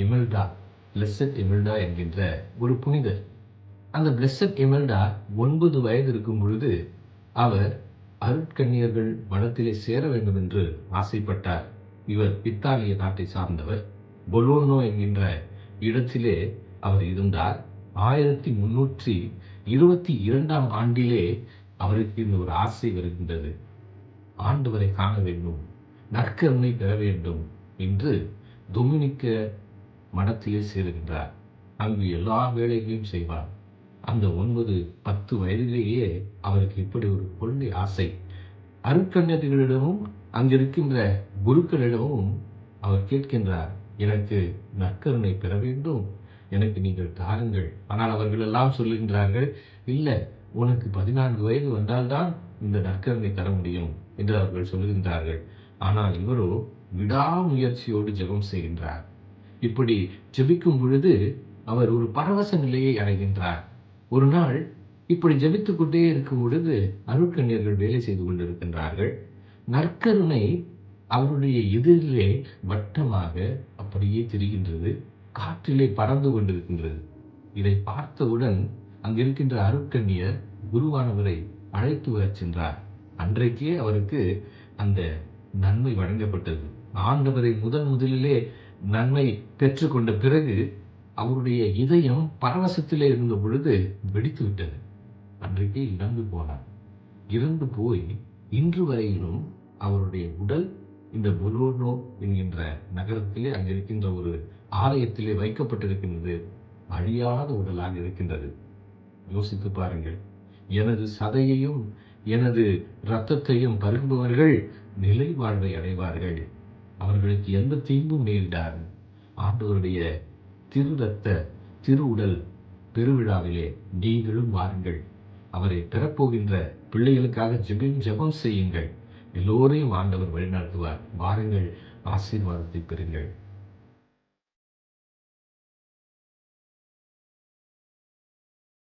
இமில்டா blessed இமில்டா என்கின்ற ஒரு புனிதர். அந்த பிளெஸட் இமல்டா ஒன்பது வயது இருக்கும் பொழுது அவர் அருட்கண்ணியர்கள் மனத்திலே சேர வேண்டும் என்று ஆசைப்பட்டார். இவர் இத்தாலிய நாட்டை சார்ந்தவர். பொலோனோ என்கின்ற இடத்திலே அவர் இருந்தார். ஆயிரத்தி முன்னூற்றி இருபத்தி இரண்டாம் ஆண்டிலே அவருக்கு இந்த ஒரு ஆசை வருகின்றது. ஆண்டவரை காண வேண்டும் நற்கருணை பெற வேண்டும் என்று தொமினிக்க மடத்திலே சேருகின்றார். அங்கு எல்லா வேலைகளையும் செய்வார். அந்த ஒன்பது பத்து வயதிலேயே அவருக்கு இப்படி ஒரு கொள்ளை ஆசை. அருட்கண்ணர்களிடமும் அங்கிருக்கின்ற குருக்களிடமும் அவர் கேட்கின்றார் எனக்கு நற்கருணை பெற வேண்டும். எனக்கு நீங்கள் தாருங்கள். ஆனால் அவர்கள் எல்லாம் சொல்லுகின்றார்கள் இல்லை உனக்கு பதினான்கு வயது வந்தால்தான் இந்த நற்கருணை தர முடியும் என்று அவர்கள் சொல்லுகின்றார்கள். ஆனால் இவரோ விடாமுயற்சியோடு ஜெபம் செய்கின்றார். இப்படி ஜெபிக்கும் பொழுது அவர் ஒரு பரவச நிலையை அடைகின்றார். ஒரு நாள் இப்படி ஜெபித்து கொண்டே இருக்கும் பொழுது அருட்கண்ணியர்கள் வேலை செய்து கொண்டிருக்கின்றார்கள். நற்கருணை அவருடைய எதிரிலே வட்டமாக அப்படியே தெரிகின்றது காற்றிலே பறந்து கொண்டிருக்கின்றது. இதை பார்த்தவுடன் அங்கிருக்கின்ற அருட்கண்ணியர் குருவானவரை அழைத்து வரச் சென்றார். அன்றைக்கே அவருக்கு அந்த நன்மை வழங்கப்பட்டது. ஆண்டவரை முதன் முதலிலே நன்மை பெற்றுக்கொண்ட பிறகு அவருடைய இதயம் பரவசத்தில் இருந்த பொழுது வெடித்து விட்டது. அன்றைக்கே இறந்து போனார். இறந்து போய் இன்று வரையிலும் அவருடைய உடல் இந்த பொலோனோ என்கின்ற நகரத்திலே அங்கே இருக்கின்ற ஒரு ஆலயத்திலே வைக்கப்பட்டிருக்கின்றது. அழியாத உடலாக இருக்கின்றது. யோசித்து பாருங்கள். எனது சதையையும் எனது இரத்தத்தையும் பருகுபவர்கள் நிலை வாழ்வை அடைவார்கள். அவர்களுக்கு எந்த தீங்கும் நேரிடாது. ஆண்டவருடைய திருரத்த திருவுடல் திரு உடல் பெருவிழாவிலே நீங்களும் வாருங்கள். அவரை பெறப்போகின்ற பிள்ளைகளுக்காக ஜெபம் ஜெபம் செய்யுங்கள். எல்லோரையும் ஆண்டவர் வழிநடத்துவார். வாருங்கள் ஆசீர்வாதத்தை பெறுங்கள்.